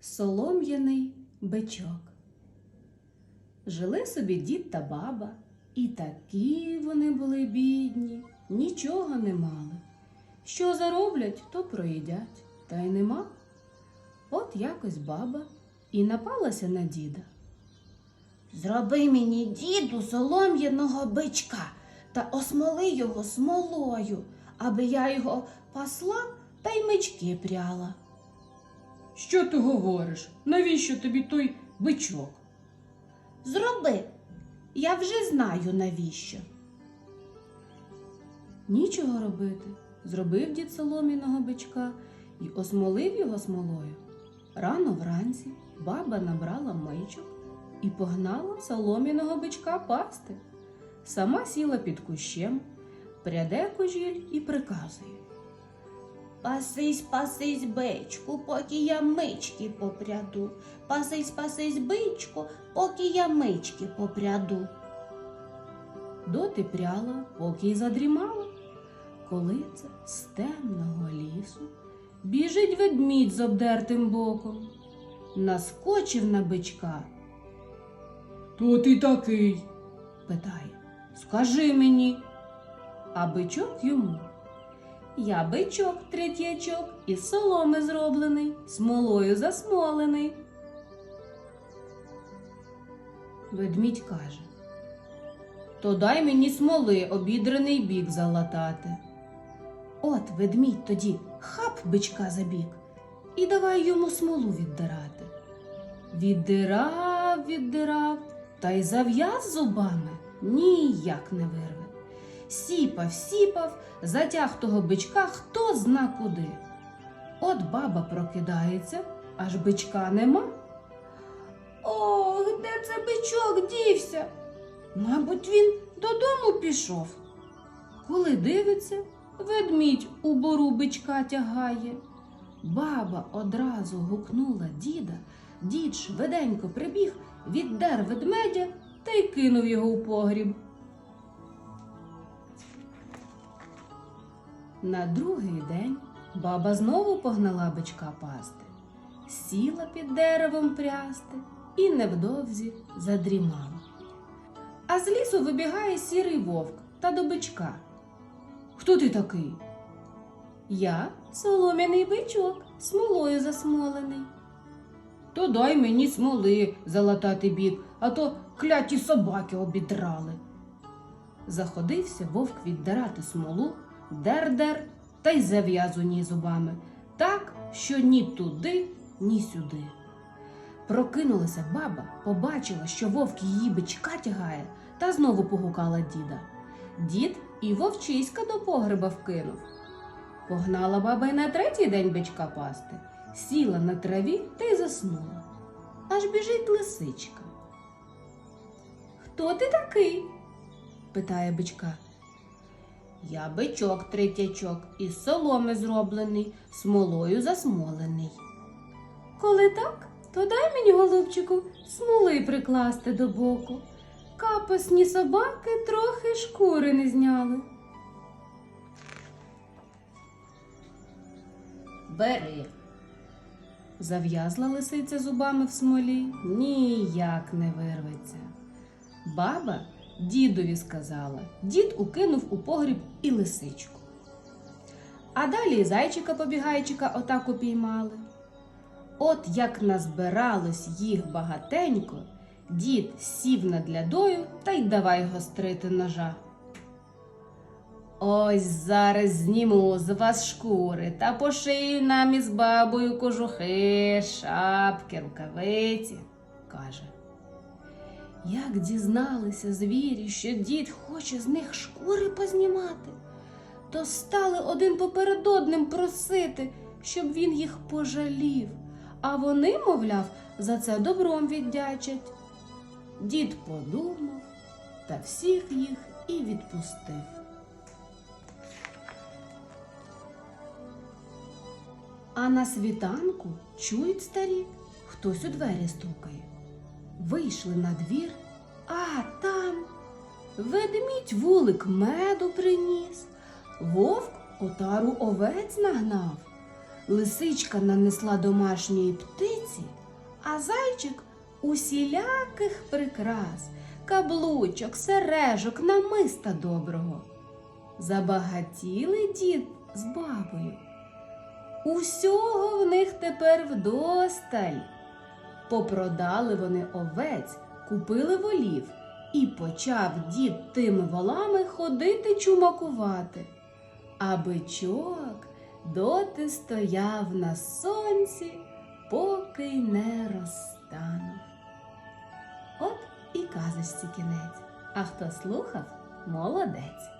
Солом'яний бичок. Жили собі дід та баба, і такі вони були бідні, нічого не мали. Що зароблять, то проїдять, та й нема. От якось баба і напалася на діда. Зроби мені, діду, солом'яного бичка та осмоли його смолою, аби я його пасла та й мички пряла. Що ти говориш? Навіщо тобі той бичок? Зроби, я вже знаю навіщо. Нічого робити. Зробив дід солом'яного бичка і осмолив його смолою. Рано вранці баба набрала мичок і погнала солом'яного бичка пасти. Сама сіла під кущем, пряде кожіль і приказує. Пасись, пасись, бичку, поки я мички попряду. Пасись, пасись, бичку, поки я мички попряду. Доти пряла, поки й задрімала. Коли це з темного лісу біжить ведмідь з обдертим боком, наскочив на бичка. То ти такий? питає. Скажи мені. А бичок йому. Я бичок третячок із соломи зроблений, смолою засмолений. Ведмідь каже. То дай мені смоли обідрений бік залатати. От ведмідь тоді хап бичка за бік і давай йому смолу віддирати. Віддирав, віддирав, та й зав'яз зубами ніяк не вирве. Сіпав, сіпав, затяг того бичка хто зна куди. От баба прокидається, аж бичка нема. Ох, де це бичок дівся? Мабуть, він додому пішов. Коли дивиться, ведмідь у бору бичка тягає. Баба одразу гукнула діда, дід швиденько прибіг, віддер ведмедя та й кинув його у погріб. На другий день баба знову погнала бичка пасти, сіла під деревом прясти і невдовзі задрімала. А з лісу вибігає сірий вовк та до бичка. Хто ти такий? Я солом'яний бичок, смолою засмолений. То дай мені смоли залатати бік, а то кляті собаки обідрали. Заходився вовк віддирати смолу, дер-дер та й зав'яз у ній зубами, так, що ні туди, ні сюди. Прокинулася баба, побачила, що вовк її бичка тягає, та знову погукала діда. Дід і вовчиська до погреба вкинув. Погнала баба й на третій день бичка пасти, сіла на траві та й заснула. Аж біжить лисичка. Хто ти такий? питає бичка. Я бичок третячок, із соломи зроблений, смолою засмолений. Коли так, то дай мені, голубчику, смоли прикласти до боку. Капосні собаки трохи шкури не зняли. Бери. Зав'язла лисиця зубами в смолі, ніяк не вирветься. Баба дідові сказала, дід укинув у погріб і лисичку. А далі зайчика побігайчика отак упіймали. От як назбиралось їх багатенько, дід сів над лядою та й давай гострити ножа. Ось зараз зніму з вас шкури та пошию нам із бабою кожухи, шапки, рукавиці, каже. Як дізналися звірі, що дід хоче з них шкури познімати, то стали один поперед одним просити, щоб він їх пожалів, а вони, мовляв, за це добром віддячать. Дід подумав та всіх їх і відпустив. А на світанку чують старі, хтось у двері стукає. Вийшли на двір, а там ведмідь вулик меду приніс, вовк отару овець нагнав, Лисичка нанесла домашньої птиці, а зайчик усіляких прикрас, каблучок, сережок, намиста доброго. Забагатіли дід з бабою. Усього в них тепер вдосталь. Попродали вони овець, купили волів, і почав дід тими волами ходити чумакувати. А бичок доти стояв на сонці, поки й не розтанув. От і казочці кінець. А хто слухав, молодець.